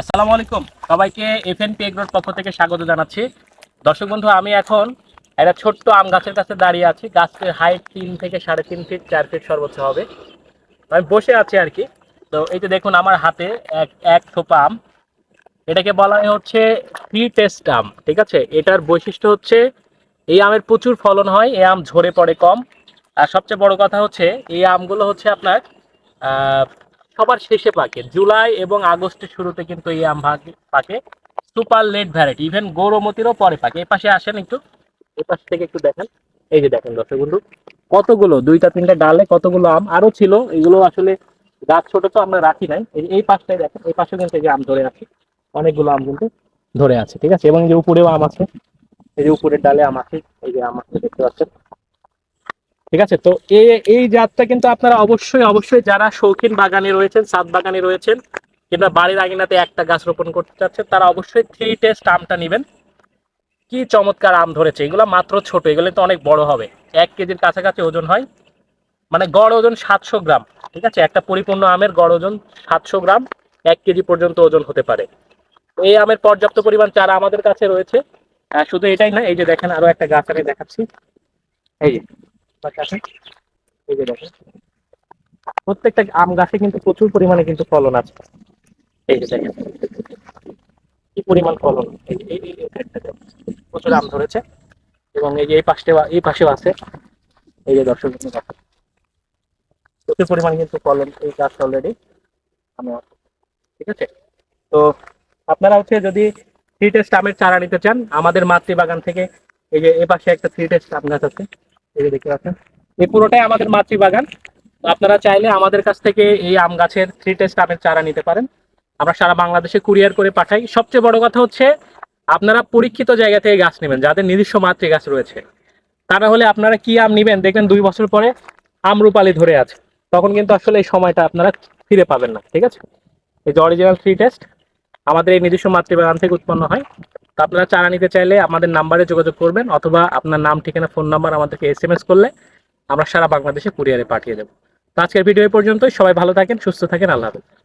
আসসালামু আলাইকুম। সবাইকে এফ এন পি পক্ষ থেকে স্বাগত জানাচ্ছি। দর্শক বন্ধু, আমি এখন একটা ছোট্ট আম গাছের কাছে দাঁড়িয়ে আছি। গাছের হাইট তিন থেকে সাড়ে তিন ফিট চার ফিট সর্বোচ্চ হবে। আমি বসে আছি আর কি। তো এই যে দেখুন, আমার হাতে এক এক থোপা আম। এটাকে বলা হয় হচ্ছে ফ্রি টেস্ট আম, ঠিক আছে? এটার বৈশিষ্ট্য হচ্ছে, এই আমের প্রচুর ফলন হয়, এই আম ঝরে পড়ে কম। আর সবচেয়ে বড় কথা হচ্ছে, এই আমগুলো হচ্ছে আপনার সবার শেষে পাকে। জুলাই এবং আগস্টের শুরুতে কিন্তু এই আম পাকে। সুপার লেট ভ্যারাইটি, ইভেন গৌরমতিরও পরে পাকে। এই পাশে আসেন একটু। এই পাশ থেকে একটু দেখেন। এই যে দেখেন দর্শক বন্ধু, কতগুলো, দুইটা, তিনটা ডালে কতগুলো আম আরও ছিল। এগুলো আসলে গাছ ছোট তো আমরা রাখি নাই। এই- পাশটায় দেখেন, এই পাশে কিন্তু যে আম ধরে আছে। অনেকগুলো আম কিন্তু ধরে আছে, ঠিক আছে? এবং যে উপরেও আম আছে। এই যে উপরের ডালে আম আছে, এই যে আম আছে, দেখতে পাচ্ছেন। ঠিক আছে? তো এই জাতটা কিন্তু আপনারা অবশ্যই অবশ্যই যারা শৌখিন বাগানে রয়েছেন, সাত বাগানে রয়েছেন কিংবা বাড়ির আঙিনাতে একটা গাছ রোপণ করতে চাচ্ছেন, তারা অবশ্যই থ্রি টেস্ট আমটা নেবেন। কি চমৎকার আম ধরেছে? এগুলো মাত্র ছোট, এগুলো তো অনেক বড় হবে। এক কেজির কাছাকাছি ওজন হয়। মানে গড় ওজন সাতশো গ্রাম, ঠিক আছে? একটা পরিপূর্ণ আমের গড় ওজন সাতশো গ্রাম, এক কেজি পর্যন্ত ওজন হতে পারে। এই আমের পর্যাপ্ত পরিমাণ চারা আমাদের কাছে রয়েছে। শুধু এটাই না, এই যে দেখেন আরও একটা গাছ আমি দেখাচ্ছি। এই যে এই যে দেখেন। প্রত্যেকটা আম গাছে কিন্তু প্রচুর পরিমাণে কিন্তু ফলন আছে। এই যে দেখেন। কি পরিমাণ ফলন? প্রচুর আম ধরেছে। এবং এই যে, এই পাশে এই পাশেও আছে। এই যে দর্শক প্রচুর পরিমাণ কিন্তু ফলন এই গাছ অলরেডি আমি ঠিক আছে? তো আপনারা হচ্ছে যদি থ্রি টেস্ট আমের চারা নিতে চান, আমাদের মাতৃবাগান থেকে এই যে এ পাশে একটা থ্রি টেস্ট আম গাছ আছে। দেখতে পাচ্ছেন। এই পুরোটাই আমাদের মাতৃবাগান। আপনারা চাইলে আমাদের কাছ থেকে এই আম গাছের থ্রি টেস্ট আমের চারা নিতে পারেন। আমরা সারা বাংলাদেশে কুরিয়ার করে পাঠাই। সবচেয়ে বড় কথা হচ্ছে, আপনারা পরীক্ষিত জায়গা থেকে গাছ নেবেন, যাদের নিজস্ব মাতৃ গাছ রয়েছে। তা না হলে আপনারা কি আম নেবেন? দেখবেন দুই বছর পরে আম রূপালি ধরে আছে। তখন কিন্তু আসলে এই সময়টা আপনারা ফিরে পাবেন না, ঠিক আছে? এই যে অরিজিনাল থ্রি টেস্ট আমাদের এই নিজস্ব মাতৃবাগান থেকে উৎপন্ন হয়। তো আপনারা চারা নিতে চাইলে আমাদের নাম্বারে যোগাযোগ করবেন অথবা আপনার নাম, ঠিকানা, ফোন নাম্বার আমাদেরকে এস এম এস করলে আমরা সারা বাংলাদেশে কুরিয়ারে পাঠিয়ে দেবো। তো আজকের ভিডিও পর্যন্ত সবাই ভালো থাকেন, সুস্থ থাকেন, আল্লাহ হাফেজ।